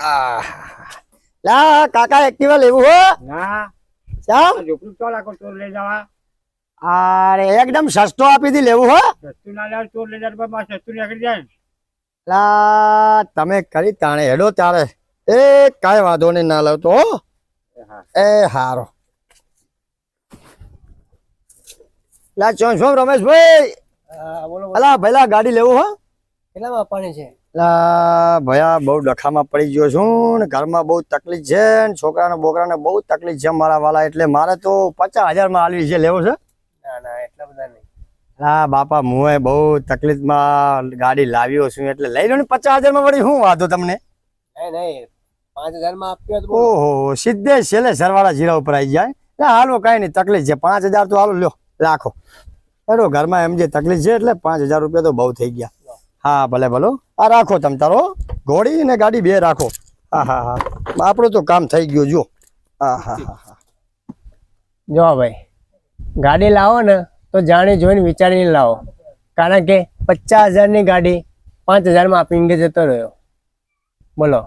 આ લા કાકા એક્ટિવા લેવું હો. ના. શ્યામ ઝૂંપડું તો લાખો ચોર લઈ જવા. અરે એકદમ સસ્તો આપી દી લેવું હો. સસ્તું ના લેવા ચોર લઈ જાય મા સસ્તું નીકળી જાય. લા તમે કરી તાણે હેડો તારે. એ કાંઈ વાંધો નહીં ના લાવતો હો. હા. એ હારો. લા ચોમ છો રમેશભાઈ બોલો અલા ભઈલા ગાડી લેવું હો. કેટલામાં આપવાની છે? ભયા બહુ ડખામાં પડી ગયો છું ને ઘરમાં બહુ તકલીફ છે ને છોકરાને બોકરાને બહુ તકલીફ છે મારા વાલા એટલે મારે તો પચાસ હજારમાં આલવી છે લેવો છે? ના ના એટલા બધા નહીં. હા બાપા મુએ બહુ તકલીફમાં ગાડી લાવ્યો છું એટલે લઈ લો ને પચાસ હજારમાં વળી શું વાંધો તમને? પાંચ હજારમાં આપ્યો. ઓહો સીધે છેલ્લે સરવાળા જીરા ઉપર આવી જાય. એટલે હાલો કાંઈ નહીં તકલીફ છે પાંચ હજાર તો હાલો લ્યો રાખો. બરોબર ઘરમાં એમ જે તકલીફ છે એટલે પાંચ હજાર રૂપિયા તો બહુ થઈ ગયા. હા, ભલે, ભલો આ રાખો તમ તારો ઘોડી ને ગાડી બે રાખો. હા હા હા. આપણું તો કામ થઈ ગયું જો હા હા હા હા. જો ભાઈ, ગાડી લાવો ને તો જાણી જોઈને વિચારીને લાવો. કારણ કે પચાસ હજારની ગાડી પાંચ હજારમાં આપીને જતો રહ્યો. બોલો.